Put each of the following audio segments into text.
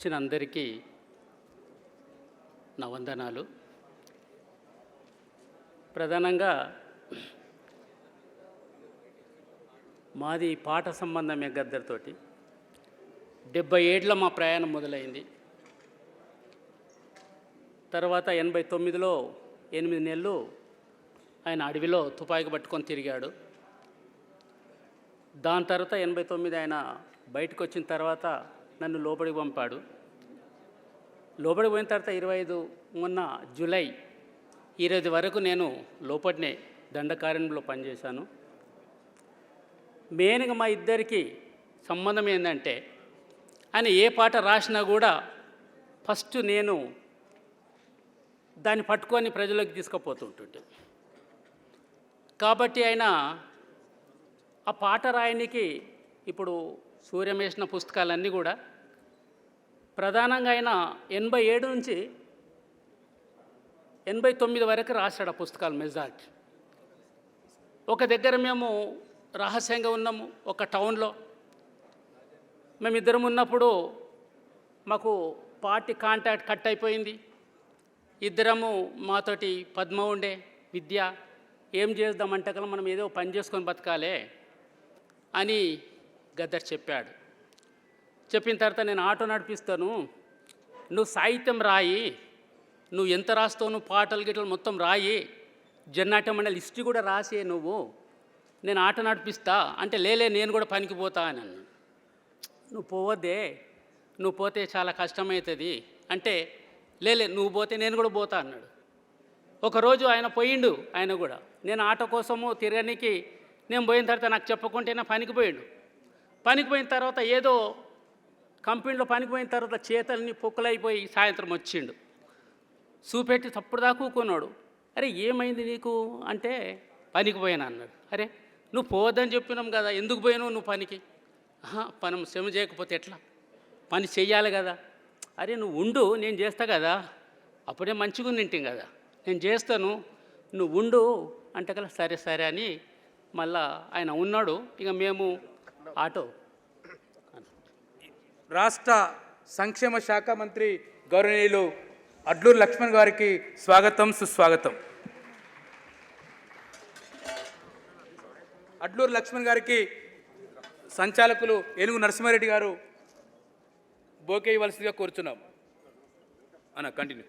వచ్చిన అందరికీ నా వందనాలు. ప్రధానంగా మాది పాట సంబంధమే గద్దరితోటి డెబ్బై ఏళ్ళ మా ప్రయాణం మొదలైంది. తర్వాత ఎనభై తొమ్మిదిలో ఎనిమిది నెలలు ఆయన అడవిలో తుపాయికి పట్టుకొని తిరిగాడు. దాని తర్వాత ఎనభై తొమ్మిది ఆయన బయటకు వచ్చిన తర్వాత నన్ను లోపలికి పంపాడు. లోపలికి పోయిన తర్వాత ఇరవై ఐదు మొన్న జూలై ఇరవై వరకు నేను లోపలనే దండకార్యంలో పనిచేశాను. మెయిన్గా మా ఇద్దరికి సంబంధం ఏంటంటే ఆయన ఏ పాట రాసినా కూడా ఫస్ట్ నేను దాన్ని పట్టుకొని ప్రజలకు తీసుకుపోతుంటుంటే కాబట్టి ఆయన ఆ పాట రాయనికి ఇప్పుడు సూర్యం వేసిన పుస్తకాలన్నీ కూడా ప్రధానంగా ఆయన ఎనభై ఏడు నుంచి ఎనభై తొమ్మిది వరకు రాశాడు ఆ పుస్తకాలు మెజార్టీ. ఒక దగ్గర మేము రహస్యంగా ఉన్నాము ఒక టౌన్లో. మేమిద్దరం ఉన్నప్పుడు మాకు పార్టీ కాంటాక్ట్ కట్ అయిపోయింది. ఇద్దరము మాతోటి పద్మ ఉండే విద్య ఏం చేద్దామంటే కల మనం ఏదో పని చేసుకొని బతకాలే అని గద్దర్ చెప్పాడు. చెప్పిన తర్వాత నేను ఆటో నడిపిస్తాను. నువ్వు సాహిత్యం రాయి. నువ్వు ఎంత రాస్తావు నువ్వు పాటలు గిటలు మొత్తం రాయి. జన్నాట్య మండలి హిస్టరీ కూడా రాసే నువ్వు. నేను ఆటో నడిపిస్తా. అంటే లేలే నేను కూడా పనికి పోతా అని అన్నాడు నువ్వు పోవద్దే. నువ్వు పోతే చాలా కష్టమవుతుంది. అంటే లేలే నువ్వు పోతే నేను కూడా పోతా అన్నాడు. ఒకరోజు ఆయన పోయిండు ఆయన కూడా. నేను ఆటో కోసము తిరగనికి నేను పోయిన తర్వాత నాకు చెప్పకుంటే నా పనికి పోయిండు. పనికి పోయిన తర్వాత ఏదో కంపెనీలో పనికిపోయిన తర్వాత చేతల్ని పొక్కలైపోయి సాయంత్రం వచ్చిండు. చూపెట్టి తప్పుడు దాకా కూకున్నాడు అరే ఏమైంది నీకు? అంటే పనికి పోయాను అన్నాడు. అరే నువ్వు పోవద్దని చెప్పినాం కదా ఎందుకు పోయినావు నువ్వు పనికి? పనం పని శ్రమ చేయకపోతే ఎట్లా? పని చెయ్యాలి కదా. అరే నువ్వు ఉండు నేను చేస్తా కదా. అప్పుడే మంచిగా తింటాం కదా. నేను చేస్తాను నువ్వు ఉండు అంటే కదా సరే సరే అని మళ్ళా ఆయన ఉన్నాడు. ఇక మేము ఆటో రాష్ట్ర సంక్షేమ శాఖ మంత్రి గౌరవనీయులు అడ్లూరు లక్ష్మణ్ గారికి స్వాగతం సుస్వాగతం. అడ్లూరు లక్ష్మణ్ గారికి సంచాలకులు ఏనుగు నరసింహారెడ్డి గారు బోకే ఇవ్వాల్సిందిగా కోరుచున్నాం. అన్న కంటిన్యూ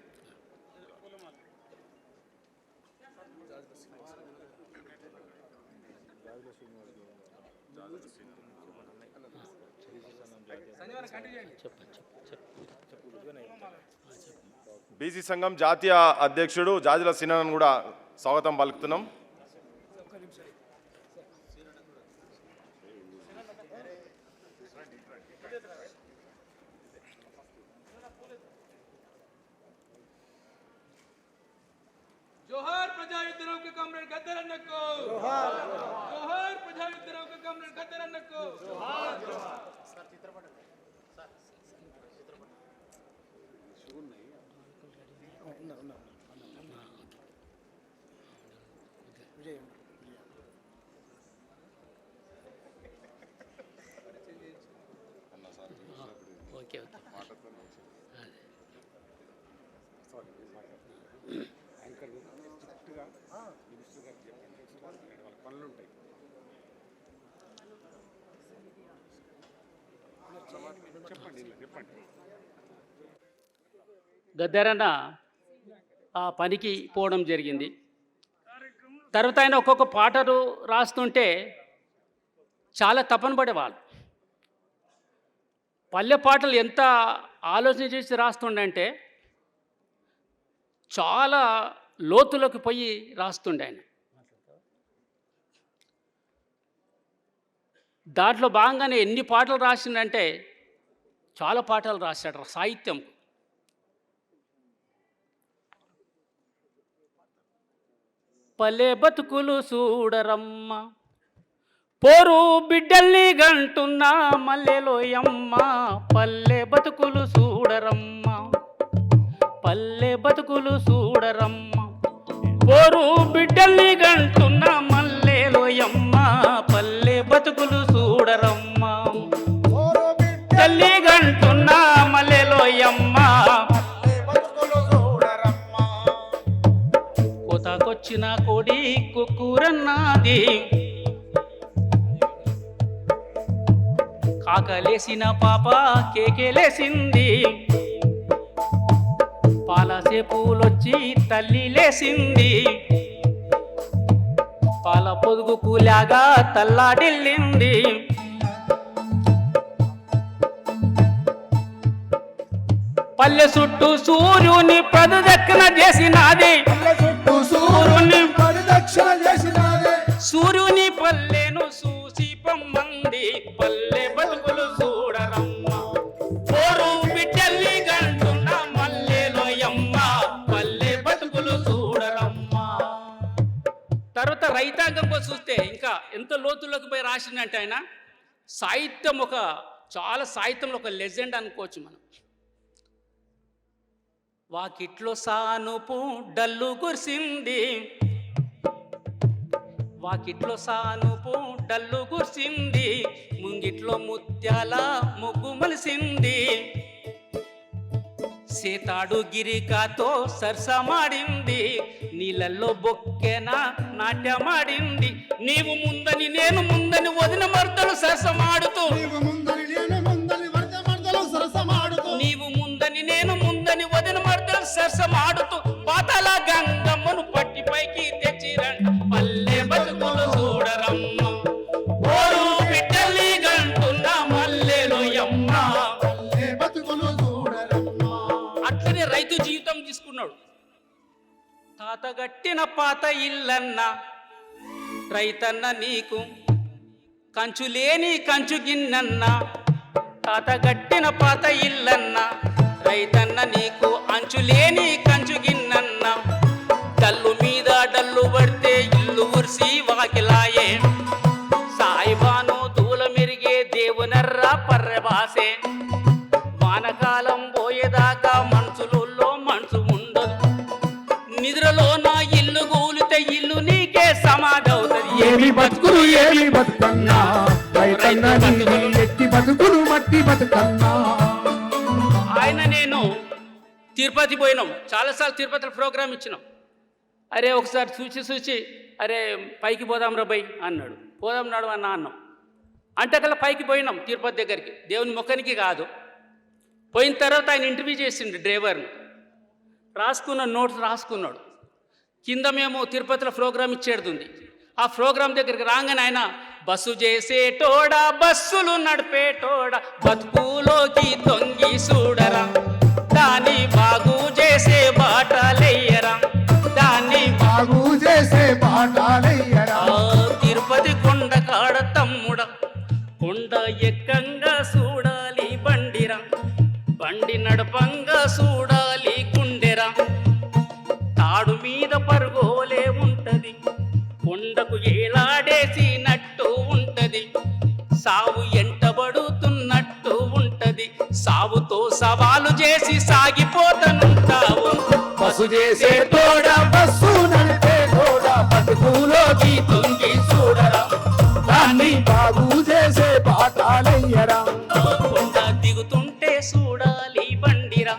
బీసీ సంఘం జాతీయ అధ్యక్షుడు జాజుల సినన్ కూడా స్వాగతం పలుకుతున్నాం జోహార్ ప్రజాయుద్ధరావు के कमरेड गद्दर अन्नको जोहार जोहार గద్దరన్న ఆ పనికి పోవడం జరిగింది. తర్వాత ఆయన ఒక్కొక్క పాటలు రాస్తుంటే చాలా తపన పడేవాళ్ళు. పల్లె పాటలు ఎంత ఆలోచన చేసి రాస్తుండంటే చాలా లోతులోకి పోయి రాస్తుండే ఆయన. దాంట్లో భాగంగానే ఎన్ని పాటలు రాసిండంటే చాలా పాఠాలు రాశాడు సాహిత్యం. పల్లె బతుకులు చూడరమ్మ పోరు బిడ్డల్ని గంటున్నా మల్లెలోయమ్మ పల్లె బతుకులు చూడరమ్మ పల్లె బతుకులు చూడరమ్మ పోరు బిడ్డల్ని గంటున్నా మల్లెలోయమ్మ పల్లె బతుకులు చూడరమ్మ. కోడి కుక్కురన్నది. కాకలేసిన పాప కేకేలేసింది. పాలసే పూలొచ్చి తల్లి లేసింది. పాల పొదుగు పూలాగా తల్లాడిల్లింది. పల్లె చుట్టూ సూర్యుని ప్రదక్షిణ చేసినది. చుట్టూ సూర్యుని పరిదక్షిణ చేసినాదే సూర్యుని పల్లెను చూసి పొమ్మంది పల్లె బతుకులు చూడరమ్మ. పోరు బిడ్డల్ని గంటున్న మల్లెలోయమ్మ పల్లె బతుకులు చూడరమ్మ. తర్వాత రైతాంగం కోసం చూస్తే ఇంకా ఎంత లోతులోకి పోయి రాసిందంటే ఆయన సాహిత్యం ఒక చాలా సాహిత్యంలో ఒక లెజెండ్ అనుకోవచ్చు మనం. వాకిట్లో సానుపు డల్లు కురిసింది. వాకిట్లో సానుపు డల్లు కురిసింది. ముంగిట్లో ముత్యాల ముగ్గు మలిసింది. సీతాడు గిరికాతో సరసమాడింది. నీళ్ళల్లో బొక్కెన నాట్యమాడింది. నీవు ముందని నేను ముందని వదిన మర్దలు సరసమాడుతూ సరసమాడుతూ పాతల గంగమ్మను పట్టి పైకి తెచ్చిరంట. పల్లె బతుకులు చూడరమ్మ. ఓరు బిడ్డల్ని గంటున్న మల్లెలో యమ్మ పల్లె బతుకులు చూడరమ్మా. అట్లనే రైతు జీవితం తీసుకున్నాడు. తాతగట్టిన పాత ఇల్లన్న. రైతన్న నీకు కంచు లేని కంచు గిన్నన్న. తాతగట్టిన పాత ఇల్లన్న. రైతన్న నీకు అంచులేని కంచు గిన్నన్న డల్లు మీద డల్లు పడితే ఇల్లు ఉరిసి వాకిలాయే. సాయిబాను దూల మెరిగే దేవునర్రా పర్రవాసే వానకాలం పోయేదాకా మనసులో మనసు ఉండదు. నిద్రలో నా ఇల్లు కూలితే ఇల్లు నీకే సమాధవుతుంది. ఏమి బతుకులు ఏమి బతుకన్నా? ఎట్టి బతుకులు మట్టి బతుకన్నా? తిరుపతి పోయినాం. చాలాసార్లు తిరుపతిలో ప్రోగ్రామ్ ఇచ్చినాం. అరే ఒకసారి చూసి చూసి అరే పైకి పోదాం రా అన్నాడు. పోదాం నాడు అన్న అన్నాం. అంటే కల్లా పైకి పోయినాం తిరుపతి దగ్గరికి. దేవుని ముఖానికి కాదు. పోయిన తర్వాత ఆయన ఇంటర్వ్యూ చేసిండు డ్రైవర్ని. రాసుకున్న నోట్స్ రాసుకున్నాడు. కింద మేము తిరుపతిలో ప్రోగ్రామ్ ఇచ్చేది ఉంది. ఆ ప్రోగ్రామ్ దగ్గరికి రాగానే ఆయన బస్సు చేసేటోడా బస్సులు నడిపేటోడా బతుకులోకి తొంగి చూడరా దాన్ని బాగు చేసే బాటలెయ్యరా. దాన్ని బాగు చేసే పాఠాలయ్యరా ఆ తిరుపతి కొండ కాడ తమ్ముడ కొండ ఎక్కంగా చూడాలి బండిరా. బండి నడపంగా చూడాలి గుండెరా. తాడు మీద పరుగోలే ఉంటది కొండకు ఏలాడేసినట్టు ఉంటది. సావు సాగిపోతనుంటావు. బస్సు చేసే తోడ బస్సు నడిపే తోడ బతుకులోకి తొంగి చూడరా. దాన్ని బాగు చేసే పాఠాలయ్యరా దిగుతుంటే చూడాలి బండిరా.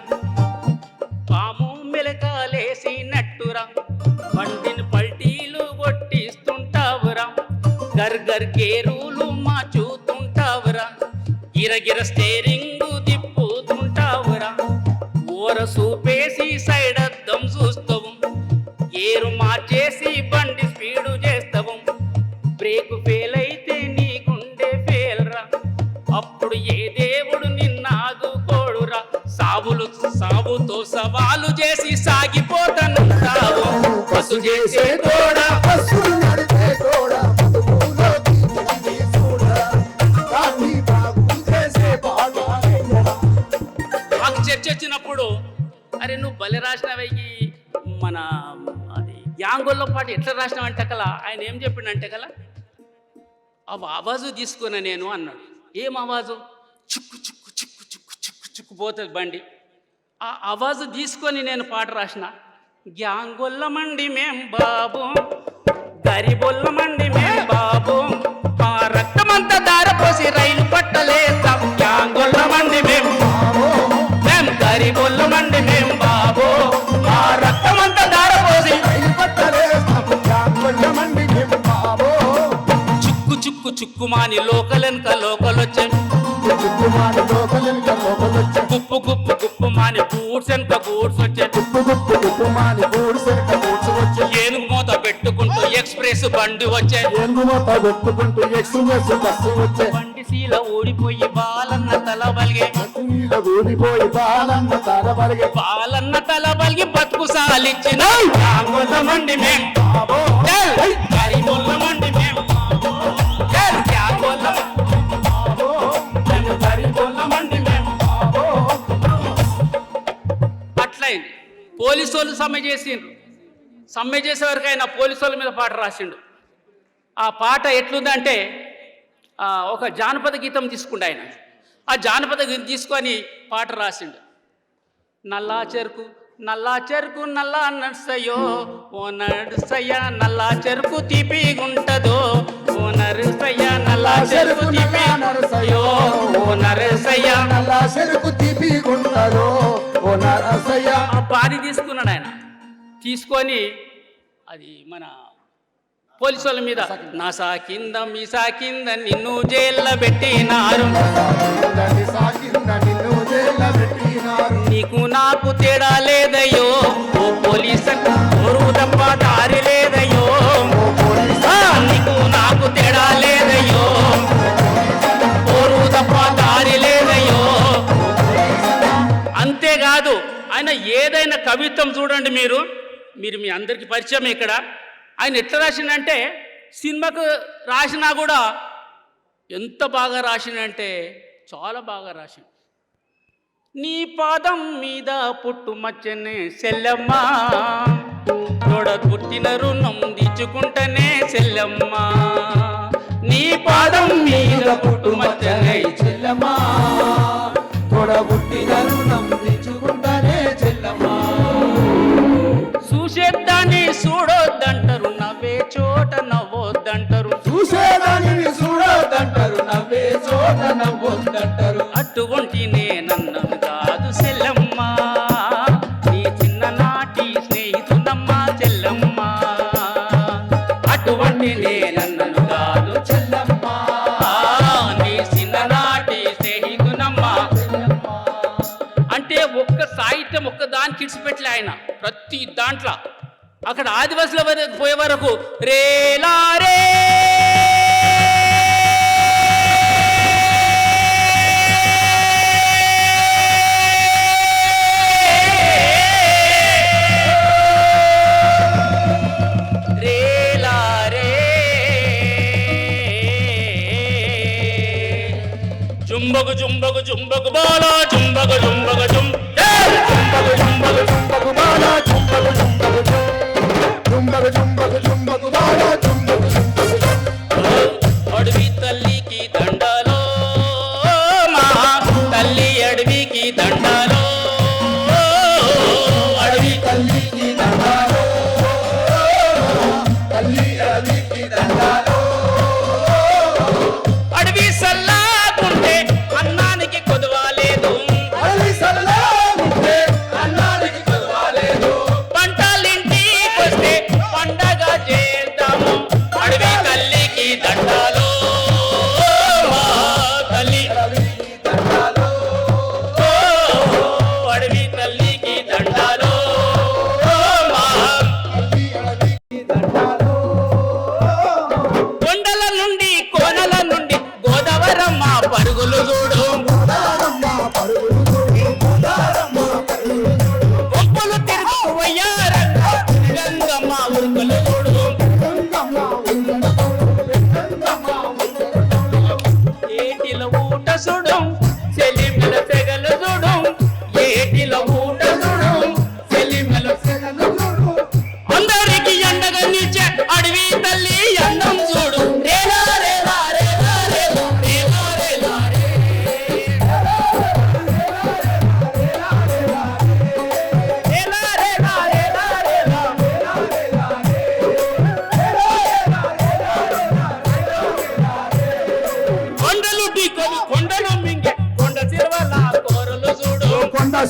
పాము మెలకాలేసినట్టురా. బండిని పల్టీలు కొట్టిస్తుంటావురా. గర్గర్ గేరులు మార్చుతుంటావురా. గిరగిర స్టేరింగ్ మాకు అరే నువ్వు బలి రాసినవి మన అది యాంగోల్లో పాటు ఎట్లా రాసినావంటే కల? ఆయన ఏం చెప్పిండంటే కల ఆ ఆవాజు తీసుకున్నా నేను అన్నాడు. ఏం ఆవాజు? చుక్కు చుక్కు చుక్కు చుక్కు చుక్కు చుక్కు పోతుంది బండి. ఆ ఆవాజు తీసుకొని నేను పాట రాసిన గ్యాంగొల్లమండి మేం బాబు గరిబొల్లమండి మేం బాబు మా రక్తమంతా దారపోసి రైలు పట్టలే లోకలెనక లోకలొచ్చే దిక్కుమాలి లోకలెనక లోకలొచ్చే గుప్పు గుప్పు గుప్పు మాని బూట్స్ బూట్స్ వచ్చే ఏనుగు మూత పెట్టుకుంటూ ఎక్స్ప్రెస్ బండి వచ్చే ఏనుగుమత పెట్టుకుంటూ ఎక్స్ప్రెస్ బస్సు వచ్చే. బండి ఊడిపోయి బాలన్న తల బలిగే. ఊడిపోయి బాలన్న తరబలిగే బాలన్న తల బలిగి బతుకు సాలిచ్చిన. త్యాగోళ్ళమండి మేం. చల్! గరీబోళ్ళమండి పోలీసు వాళ్ళు సమ్మె చేసిండ్రు. సమ్మె చేసే వరకు ఆయన పోలీసు వాళ్ళ మీద పాట రాసిండు. ఆ పాట ఎట్లుందంటే ఒక జానపద గీతం తీసుకుండు ఆయన. ఆ జానపద గీతం తీసుకొని పాట రాసిండు. నల్లా చెరుకు నల్లా చెరుకు నల్లా నర్సయ్యో ఓ నర్సయ్య నల్లా చెరుకు తీపిగుంటదో ఓ నర్సయ్య నల్లా చెరుకు తీపి ఓ నల్లా చెరుకు తీపి గుంటలో ఓ నరసయ్య. ఆ తీసుకున్నాడు ఆయన. తీసుకొని అది మన పోలీసు వాళ్ళ మీద నాసా కింద మీసా కింద నిన్ను జైల్లో పెట్టినారు. నిన్ను జైల్లో పెట్టినారు. చూడండి మీరు. మీరు మీ అందరికి పరిచయం ఇక్కడ. ఆయన ఎట్లా రాసిండంటే సినిమాకు రాసినా కూడా ఎంత బాగా రాసిండంటే చాలా బాగా రాసిండు. నీ పాదం మీద పుట్టు మచ్చనే సెల్లమ్మా. తోడ పుట్టిన రుణం దిచ్చుకుంటనే సెల్లమ్మా. నీ పాదం మీద పుట్టు మచ్చ వరకు రేలా రే రేలా రే జుంబగు జుంబగు జుంబగు బాలా జుంబగు జుంబగు జుం ఏయ్! జుంబగు జుంబగు Jumba, jumba, jumba, jumba, jumba,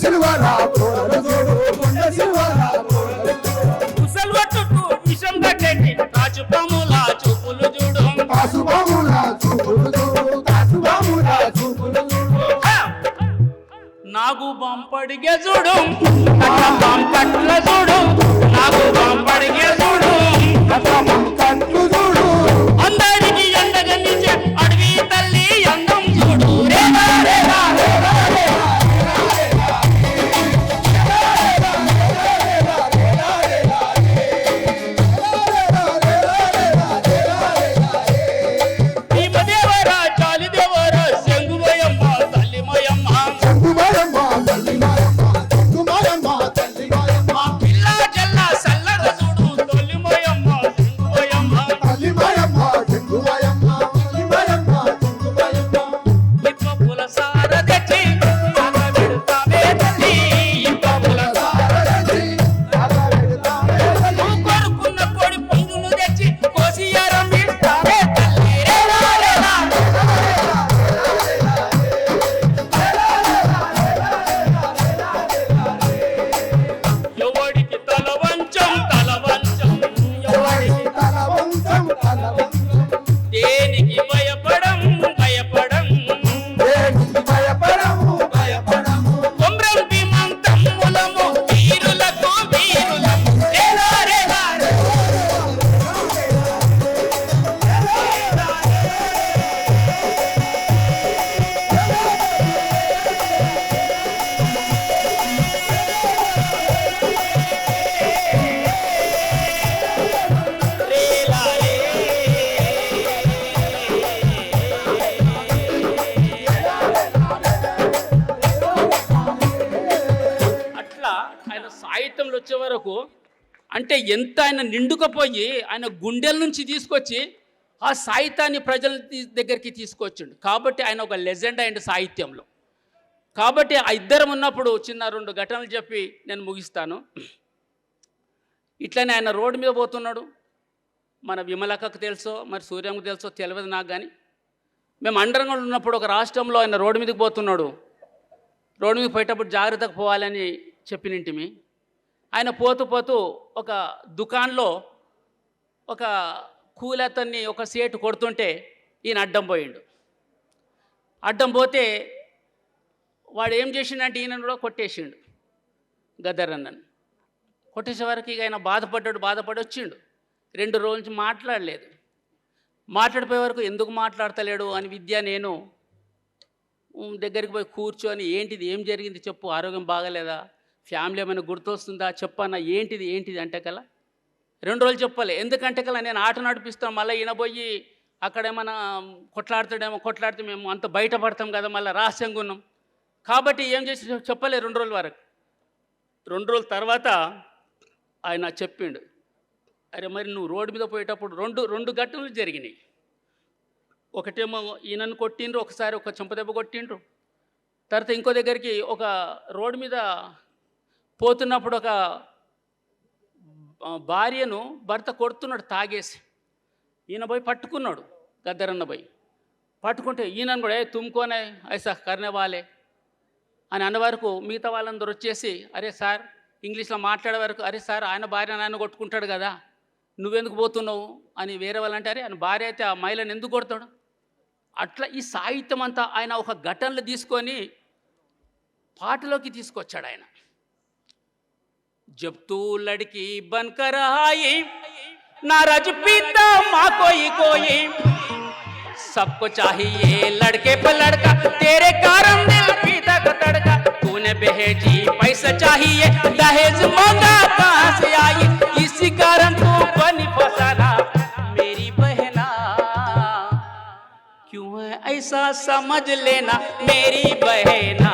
సిల్వారా ముసల్వట్టుకు విషం కట్టండి రాజుపాముల చూపులు చూడు కాసుబాముల చూడు కాసుబాముల చూడు నాగు బాంపడిగే చూడు కట్ట చూడు నాగు బాంపడిగే చూడు. వరకు అంటే ఎంత ఆయన నిండుకపోయి ఆయన గుండెల నుంచి తీసుకొచ్చి ఆ సాహిత్యాన్ని ప్రజల దగ్గరికి తీసుకొచ్చిండు. కాబట్టి ఆయన ఒక లెజెండ్ అయింది సాహిత్యంలో. కాబట్టి ఆ ఇద్దరం ఉన్నప్పుడు చిన్న రెండు ఘటనలు చెప్పి నేను ముగిస్తాను. ఇట్లనే ఆయన రోడ్డు మీద పోతున్నాడు. మన విమలకకు తెలుసో మరి సూర్యంకు తెలుసో తెలియదు నాకు కానీ మేము అండరంగంలో ఉన్నప్పుడు ఒక రాష్ట్రంలో ఆయన రోడ్డు మీదకి పోతున్నాడు. రోడ్డు మీద పోయేటప్పుడు జాగ్రత్తగా పోవాలని చెప్పినింటిమి. ఆయన పోతూ పోతూ ఒక దుకాణంలో ఒక కూలతన్ని ఒక సేటు కొడుతుంటే ఈయన అడ్డం పోయిండు. అడ్డం పోతే వాడు ఏం చేసిండంటే ఈయన కూడా కొట్టేసిండు గదరన్నను. కొట్టేసే వరకు ఇక ఆయన బాధపడ్డాడు బాధపడి వచ్చిండు. రెండు రోజుల నుంచి మాట్లాడలేదు. మాట్లాడిపోయే వరకు ఎందుకు మాట్లాడతలేడు అని విద్య నేను దగ్గరికి పోయి కూర్చొని ఏంటిది ఏం జరిగింది చెప్పు ఆరోగ్యం బాగలేదా? ఫ్యామిలీ ఏమైనా గుర్తొస్తుందా? చెప్పన్నా ఏంటిది ఏంటిది అంటే కల? రెండు రోజులు చెప్పాలి. ఎందుకంటే కల నేను ఆట నడిపిస్తాను మళ్ళీ ఈయనపోయి అక్కడ ఏమైనా కొట్లాడుతాడేమో కొట్లాడితే మేము అంత బయటపడతాం కదా మళ్ళీ రహస్యంగా ఉన్నాం. కాబట్టి ఏం చేసి చెప్పలే రెండు రోజుల వరకు. రెండు రోజుల తర్వాత ఆయన చెప్పిండు అరే మరి నువ్వు రోడ్డు మీద పోయేటప్పుడు రెండు రెండు ఘటనలు జరిగినాయి. ఒకటేమో ఈయనను కొట్టిండ్రు ఒకసారి ఒక చెంపదెబ్బ కొట్టిండ్రు. తర్వాత ఇంకో దగ్గరికి ఒక రోడ్డు మీద పోతున్నప్పుడు ఒక భార్యను భర్త కొడుతున్నాడు తాగేసి. ఈయన పోయి పట్టుకున్నాడు గద్దరన్న పోయి. పట్టుకుంటే ఈయనను కూడా ఏ తుమ్కోనే ఐసా కర్నే అని అన్న వరకు మిగతా వాళ్ళందరూ వచ్చేసి అరే సార్ ఇంగ్లీష్లో మాట్లాడే వరకు అరే సార్ ఆయన భార్య నాన్న కొట్టుకుంటాడు కదా నువ్వెందుకు పోతున్నావు? అని వేరే వాళ్ళు అరే ఆయన భార్య అయితే ఆ మహిళను ఎందుకు కొడతాడు? అట్లా ఈ సాహిత్యం అంతా ఆయన ఒక ఘటనలు తీసుకొని పాటలోకి తీసుకొచ్చాడు ఆయన. जब तू लड़की बनकर आई, नाराज़ पीता, माँ कोई कोई। सबको चाहिए लड़के पर लड़का, तेरे कारण दिल पीता का तड़का। तूने भेजी पैसा चाहिए, दहेज मांगा, कहाँ से आई? इसी कारण तू बनी फसाना। मेरी बहना, क्यों है ऐसा समझ लेना? मेरी बहना,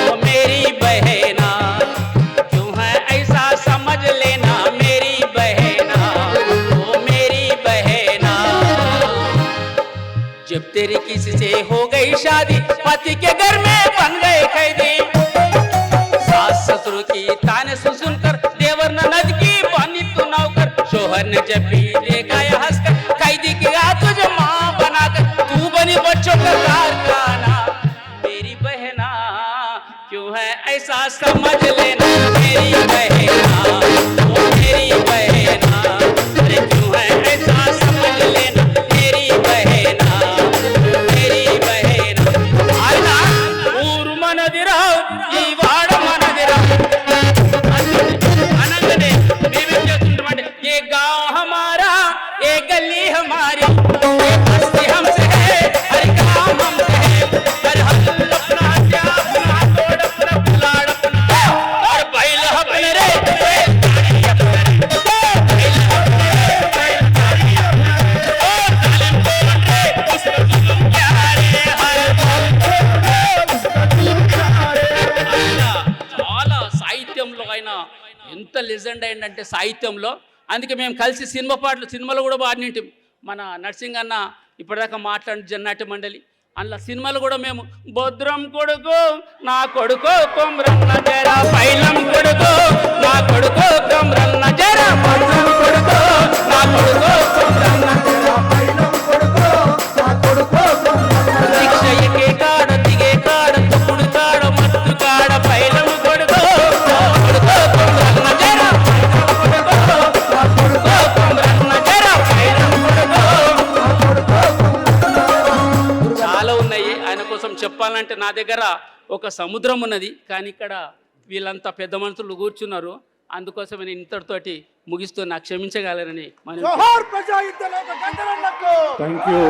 ओ मेरी बहना। जब तेरी किसी से हो गई शादी, पति के घर में बन गए कैदी सास ससुर की ताने सुन सुनकर, देवर ननद की बनी तू नौकर शोहर ने जब भी देखा हंसकर, कैदी की माँ बनाकर, तू बनी बच्चों का मेरी बहना, क्यों है ऐसा समझ लेना, मेरी बहना? అంటే సాహిత్యంలో. అందుకే మేము కలిసి సినిమా పాటలు సినిమాలు కూడా పాడినింటి మన నర్సింగ్ అన్న ఇప్పటిదాకా మాట్లాడిన జన్నాటి మండలి. అందులో సినిమాలు కూడా మేము భద్రం కొడుకు నా కొడుకు కొమ్రన్న జర పైలం కొడుకు నా కొడుకు కొమ్రన్న జర కొడుకు నా కొడుకు నా దగ్గర ఒక సముద్రం ఉన్నది కానీ ఇక్కడ వీళ్ళంతా పెద్ద మనుషులు కూర్చున్నారు. అందుకోసం నేను ఇంతటితోటి ముగిస్తూ నాకు క్షమించగలరని మనం థ్యాంక్ యూ